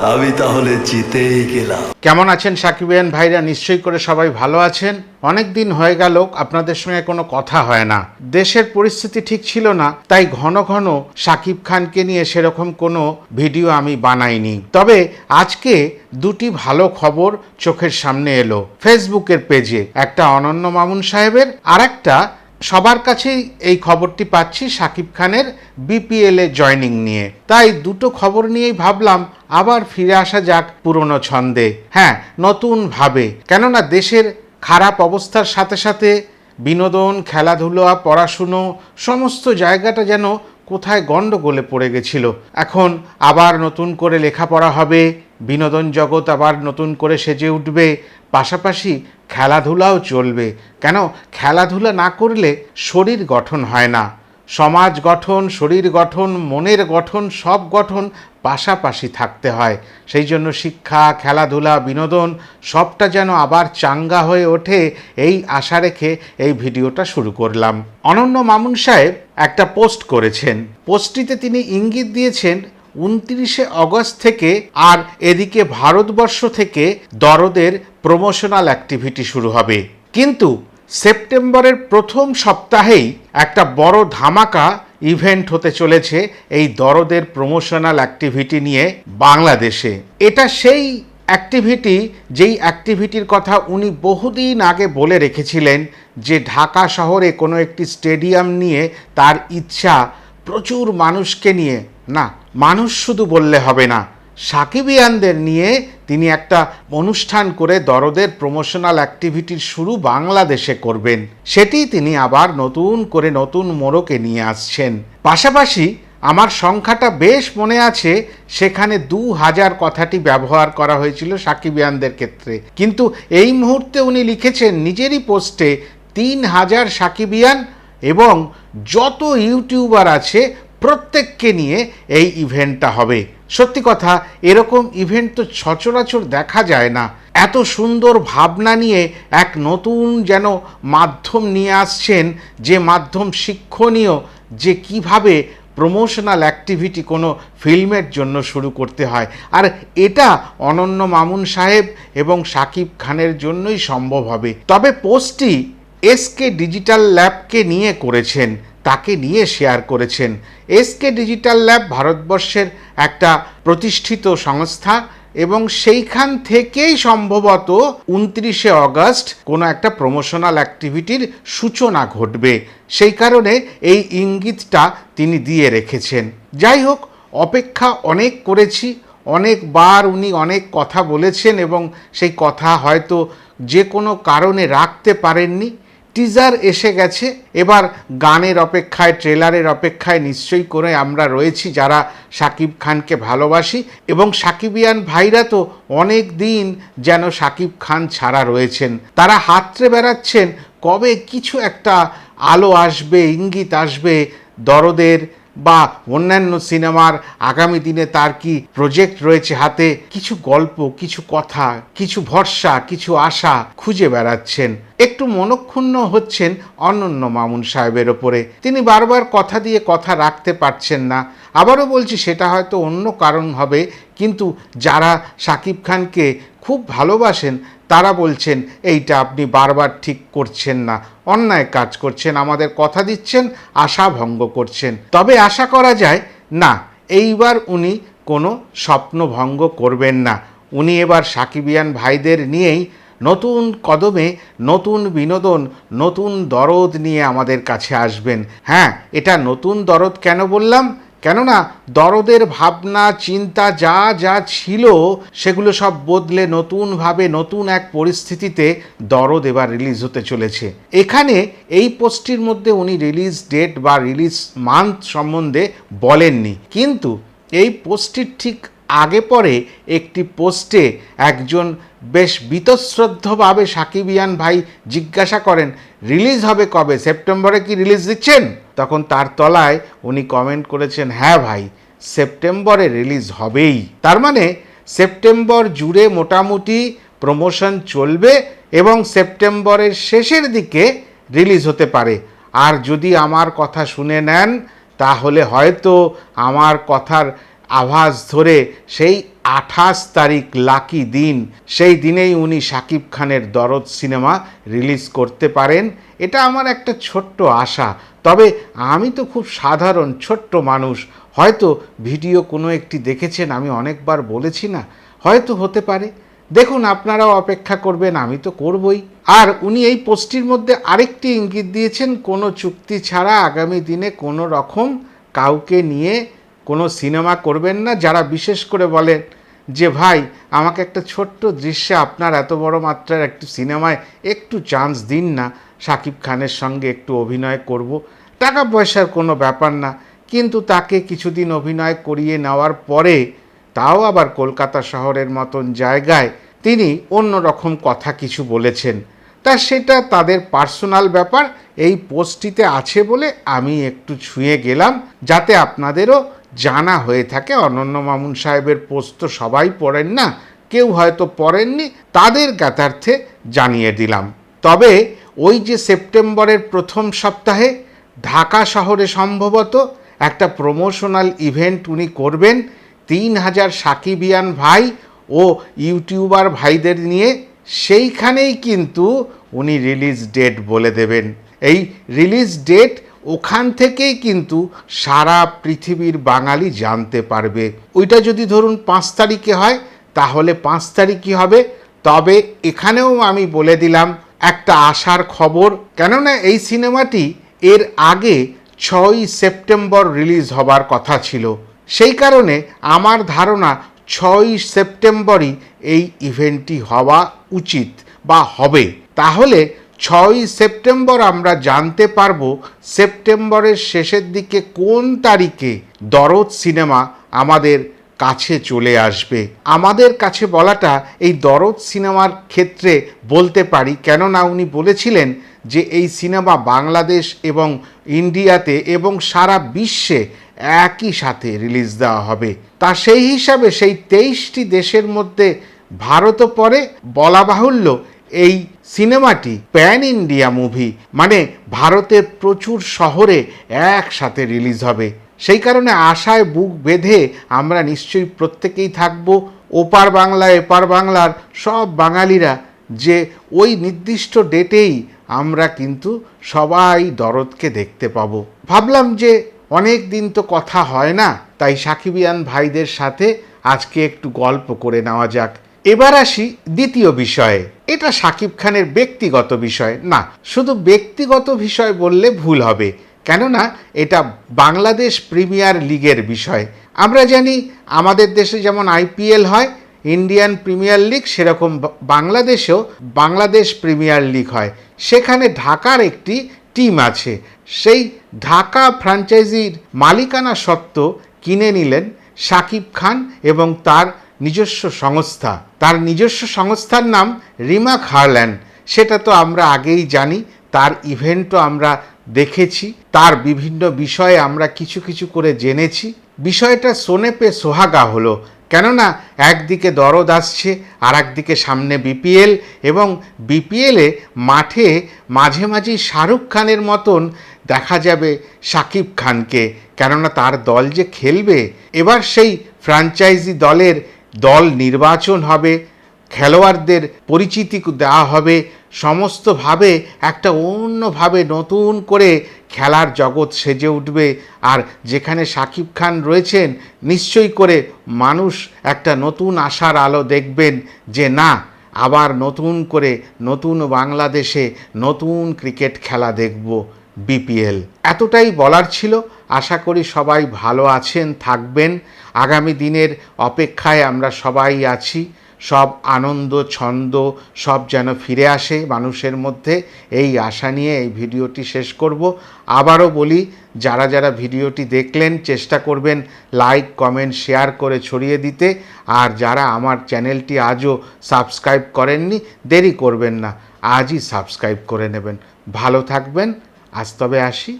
আমি তাহলে জিতেই গেলাম। কেমন আছেন সাকিবিয়ান ভাইরা? নিশ্চয়ই করে সবাই ভালো আছেন। অনেক দিন হয়ে গেল, আপনাদের সঙ্গে কোনো কথা হয় না। দেশের পরিস্থিতি ঠিক ছিল না, তাই ঘন ঘন সাকিব খানকে নিয়ে সেরকম কোনো ভিডিও আমি বানাইনি। তবে আজকে দুটি ভালো খবর চোখের সামনে এলো। ফেসবুকের পেজে, একটা অনন্য মামুন সাহেবের আর একটা সবার কাছেই এই খবরটি পাচ্ছি সাকিব খানের বিপিএল জয়নিং নিয়ে। তাই দুটো খবর নিয়েই ভাবলাম আবার ফিরে আসা যাক পুরনো ছন্দে। হ্যাঁ নতুন ভাবে। কেননা দেশের খারাপ অবস্থার সাথে সাথে বিনোদন, খেলাধুলা, পড়াশুনো সমস্ত জায়গাটা যেন কোথায় গণ্ডগোলে পড়ে গেছিল। এখন আবার নতুন করে লেখাপড়া হবে। বিনোদন জগৎ আবার নতুন করে সেজে উঠবে, পাশাপাশি খেলাধুলাও চলবে। কেন? খেলাধুলা না করলে শরীর গঠন হয় না। সমাজ গঠন, শরীর গঠন, মনের গঠন, সব গঠন পাশাপাশি থাকতে হয়। সেই জন্য শিক্ষা, খেলাধুলা, বিনোদন সবটা যেন আবার চাঙ্গা হয়ে ওঠে, এই আশা রেখে এই ভিডিওটা শুরু করলাম। অনন্য মামুন সাহেব একটা পোস্ট করেছেন। পোস্টটিতে তিনি ইঙ্গিত দিয়েছেন উনত্রিশে অগস্ট থেকে আর এদিকে ভারতবর্ষ থেকে দরদের প্রমোশনাল অ্যাক্টিভিটি শুরু হবে। কিন্তু সেপ্টেম্বরের প্রথম সপ্তাহেই একটা বড় ধামাকা ইভেন্ট হতে চলেছে এই দরদের প্রমোশনাল অ্যাক্টিভিটি নিয়ে বাংলাদেশে। এটা সেই অ্যাক্টিভিটি যেই অ্যাক্টিভিটির কথা উনি বহুদিন আগে বলে রেখেছিলেন যে ঢাকা শহরে কোনো একটি স্টেডিয়াম নিয়ে তার ইচ্ছা প্রচুর মানুষকে নিয়ে না, মানুষ শুধু বললে হবে না। সাকিবিয়ানদের নিয়ে তিনি একটা অনুষ্ঠান করে দরদের প্রমোশনাল অ্যাক্টিভিটির শুরু বাংলাদেশে করবেন। সেটি তিনি আবার নতুন করে নতুন মোড়কে নিয়ে আসছেন। পাশাপাশি আমার সংখ্যাটা বেশ মনে আছে, সেখানে দু হাজার কথাটি ব্যবহার করা হয়েছিল সাকিবিয়ানদের ক্ষেত্রে। কিন্তু এই মুহূর্তে উনি লিখেছেন নিজেরই পোস্টে, তিন হাজার সাকিবিয়ান এবং যত ইউটিউবার আছে প্রত্যেককে নিয়ে এই ইভেন্টটা হবে। সত্যি কথা, এরকম ইভেন্ট তো সচরাচর দেখা যায় না। এত সুন্দর ভাবনা নিয়ে এক নতুন যেন মাধ্যম নিয়ে আসছেন, যে মাধ্যম শিক্ষণীয়, যে কীভাবে প্রমোশনাল অ্যাক্টিভিটি কোনো ফিল্মের জন্য শুরু করতে হয়। আর এটা অনন্য মামুন সাহেব এবং সাকিব খানের জন্যই সম্ভব হবে। তবে পোস্টটি এসকে ডিজিটাল ল্যাবকে নিয়ে করেছেন। তাকে নিয়ে শেয়ার করেছেন। এসকে ডিজিটাল ল্যাব ভারতবর্ষের একটা প্রতিষ্ঠিত সংস্থা এবং সেইখান থেকেই সম্ভবত উনত্রিশে অগস্ট কোনো একটা প্রমোশনাল অ্যাক্টিভিটির সূচনা ঘটবে। সেই কারণে এই ইঙ্গিতটা তিনি দিয়ে রেখেছেন। যাই হোক, অপেক্ষা অনেক করেছি, অনেকবার উনি অনেক কথা বলেছেন এবং সেই কথা হয়তো যে কোনো কারণে রাখতে পারেননি। টিজার এসে গেছে। এবার গানের অপেক্ষায় ট্রেলারের অপেক্ষায় নিশ্চয়ই করে আমরা রয়েছি যারা সাকিব খানকে ভালোবাসি। এবং সাকিবিয়ান ভাইরা তো অনেক দিন যেন সাকিব খান ছাড়া রয়েছেন। তারা হাতরে বেড়াচ্ছেন, কবে কিছু একটা আলো আসবে, ইঙ্গিত আসবে দরদের বা অন্যান্য সিনেমার আগামী দিনে তার কি প্রজেক্ট রয়েছে হাতে। কিছু গল্প, কিছু কথা, কিছু ভরসা, কিছু আশা খুঁজে বেড়াচ্ছেন। একটু মনক্ষুণ্ণ হচ্ছেন অনন্য মামুন সাহেবের ওপরে। তিনি বারবার কথা দিয়ে কথা রাখতে পারছেন না। আবারও বলছি, সেটা হয়তো অন্য কারণ হবে, কিন্তু যারা সাকিব খানকে খুব ভালোবাসেন, তারা বলছেন, এইটা আপনি বারবার ঠিক করছেন না। অন্যায় কাজ করছেন, আমাদের কথা দিচ্ছেন, আশা ভঙ্গ করছেন। তবে আশা করা যায়, না, এইবার উনি কোনো স্বপ্ন ভঙ্গ করবেন না। উনি এবার সাকিবিয়ান ভাইদের নিয়েই নতুন কদমে নতুন বিনোদন, নতুন দরদ নিয়ে আমাদের কাছে আসবেন। হ্যাঁ এটা নতুন দরদ কেন বললাম? কেননা দরদের ভাবনা, চিন্তা যা যা ছিল, সেগুলো সব বদলে নতুনভাবে নতুন এক পরিস্থিতিতে দরদ এবার রিলিজ হতে চলেছে। এখানে এই পোস্টটির মধ্যে উনি রিলিজ ডেট বা রিলিজ মান্থ সম্বন্ধে বলেননি। কিন্তু এই পোস্টটির ঠিক আগে পরে একটি পোস্টে একজন বেশ বীতশ্রদ্ধভাবে সাকিবিয়ান ভাই জিজ্ঞাসা করেন, রিলিজ হবে কবে? সেপ্টেম্বরে কি রিলিজ দিচ্ছেন? তখন তার তলায় উনি কমেন্ট করেছেন হ্যাঁ ভাই, সেপ্টেম্বরে রিলিজ হবেই। তার মানে সেপ্টেম্বর জুড়ে মোটামুটি প্রমোশন চলবে এবং সেপ্টেম্বরের শেষের দিকে রিলিজ হতে পারে। আর যদি আমার কথা শুনে নেন, তাহলে হয়তো আমার কথার আভাস ধরে সেই আঠাশ তারিখ লাকি দিন, সেই দিনেই উনি শাকিব খানের দরদ সিনেমা রিলিজ করতে পারেন। এটা আমার একটা ছোট্ট আশা। তবে আমি তো খুব সাধারণ ছোট্ট মানুষ। হয়তো ভিডিও কোনো একটি দেখেছেন, আমি অনেকবার বলেছি না। হয়তো হতে পারে। দেখুন, আপনারাও অপেক্ষা করবেন, আমি তো করবই। আর উনি এই পোস্টটির মধ্যে আরেকটি ইঙ্গিত দিয়েছেন, কোনো চুক্তি ছাড়া আগামী দিনে কোনো রকম কাউকে নিয়ে কোনো সিনেমা করবেন না, যারা বিশেষ করে বলেন যে, ভাই, আমাকে একটা ছোট্ট দৃশ্যে আপনার এত বড় মাত্রার একটু সিনেমায় একটু চান্স দিন না, সাকিব খানের সঙ্গে একটু অভিনয় করব। টাকা পয়সার কোনো ব্যাপার না, কিন্তু তাকে কিছুদিন অভিনয় করিয়ে নেওয়ার পরে তাও আবার কলকাতা শহরের মতন জায়গায় তিনি অন্য রকম কথা কিছু বলেছেন। তা সেটা তাদের পার্সোনাল ব্যাপার, এই পোস্টটিতে আছে বলে আমি একটু ছুঁয়ে গেলাম, যাতে আপনাদেরও জানা হয়ে থাকে, অনন্য মামুন সাহেবের পোস্ট তো সবাই পড়েন না, কেউ হয়তো পড়েননি, তাদের জ্ঞাতার্থে জানিয়ে দিলাম। তবে ওই যে সেপ্টেম্বরের প্রথম সপ্তাহে ঢাকা শহরে সম্ভবত একটা প্রমোশনাল ইভেন্ট উনি করবেন, তিন হাজার সাকিবিয়ান ভাই ও ইউটিউবার ভাইদের নিয়ে, সেইখানেই কিন্তু উনি রিলিজ ডেট বলে দেবেন। এই রিলিজ ডেট ওখান থেকেই কিন্তু সারা পৃথিবীর বাঙালি জানতে পারবে। ওইটা যদি ধরুন পাঁচ তারিখে হয়, তাহলে পাঁচ তারিখই হবে। তবে এখানেও আমি বলে দিলাম, একটা আশার খবর, কেননা এই সিনেমাটি এর আগে ছয়ই সেপ্টেম্বর রিলিজ হবার কথা ছিল। সেই কারণে আমার ধারণা ছয়ই সেপ্টেম্বরই এই ইভেন্টটি হওয়া উচিত বা হবে। তাহলে ছয়ই সেপ্টেম্বর আমরা জানতে পারব সেপ্টেম্বরের শেষের দিকে কোন তারিখে দরদ সিনেমা আমাদের কাছে চলে আসবে। আমাদের কাছে বলাটা এই দরদ সিনেমার ক্ষেত্রে বলতে পারি, কেননা উনি বলেছিলেন যে এই সিনেমা বাংলাদেশ এবং ইন্ডিয়াতে এবং সারা বিশ্বে একই সাথে রিলিজ দেওয়া হবে। তা সেই হিসাবে সেই তেইশটি দেশের মধ্যে ভারতও পরে বলা বাহুল্য এই সিনেমাটি প্যান ইন্ডিয়া মুভি মানে ভারতের প্রচুর শহরে একসাথে রিলিজ হবে। সেই কারণে আশায় বুক বেঁধে আমরা নিশ্চয়ই প্রত্যেকেই থাকব ওপার বাংলা, এপার বাংলার সব বাঙালিরা, যে ওই নির্দিষ্ট ডেটেই আমরা কিন্তু সবাই দরদকে দেখতে পাবো। ভাবলাম যে অনেক দিন তো কথা হয় না, তাই সাকিবিয়ান ভাইদের সাথে আজকে একটু গল্প করে নেওয়া যাক। এবার আসি দ্বিতীয় বিষয়ে। এটা সাকিব খানের ব্যক্তিগত বিষয়, না, শুধু ব্যক্তিগত বিষয় বললে ভুল হবে, কেননা এটা বাংলাদেশ প্রিমিয়ার লিগের বিষয়। আমরা জানি আমাদের দেশে যেমন আইপিএল হয়, ইন্ডিয়ান প্রিমিয়ার লিগ, সেরকম বাংলাদেশেও বাংলাদেশ প্রিমিয়ার লিগ হয়। সেখানে ঢাকার একটি টিম আছে, সেই ঢাকা ফ্র্যাঞ্চাইজির মালিকানা সত্ত্ব কিনে নিলেন সাকিব খান এবং তার নিজস্ব সংস্থা। তার নিজস্ব সংস্থার নাম রিমা হারল্যান্ড সেটা তো আমরা আগেই জানি, তার ইভেন্টও আমরা দেখেছি, তার বিভিন্ন বিষয়ে আমরা কিছু কিছু করে জেনেছি। বিষয়টা সোনেপে সোহাগা হলো, কেননা একদিকে দরদ আসছে আর একদিকে সামনে বিপিএল, এবং বিপিএলে মাঠে মাঝে মাঝে শাহরুখ খানের মতন দেখা যাবে সাকিব খানকে, কেননা তার দল যে খেলবে, এবার সেই ফ্র্যাঞ্চাইজি দলের দল নির্বাচন হবে, খেলোয়াড়দের পরিচিতি দেওয়া হবে, সমস্তভাবে একটা অন্যভাবে নতুন করে খেলার জগৎ সেজে উঠবে। আর যেখানে সাকিব খান রয়েছেন, নিশ্চয়ই করে মানুষ একটা নতুন আশার আলো দেখবেন যে না, আবার নতুন করে নতুন বাংলাদেশে নতুন ক্রিকেট খেলা দেখব বিপিএল। এতটাই বলার ছিল। আশা করি সবাই ভালো আছেন, থাকবেন। আগামী দিনের অপেক্ষায় আমরা সবাই আছি। সব আনন্দ, ছন্দ, সব যেন ফিরে আসে মানুষের মধ্যে। এই আশা নিয়ে এই ভিডিওটি শেষ করব। আবারও বলি, যারা যারা ভিডিওটি দেখলেন, চেষ্টা করবেন লাইক, কমেন্ট, শেয়ার করে ছড়িয়ে দিতে। আর যারা আমার চ্যানেলটি আজও সাবস্ক্রাইব করেননি, দেরি করবেন না, আজই সাবস্ক্রাইব করে নেবেন। ভালো থাকবেন, আজ তবে আসি।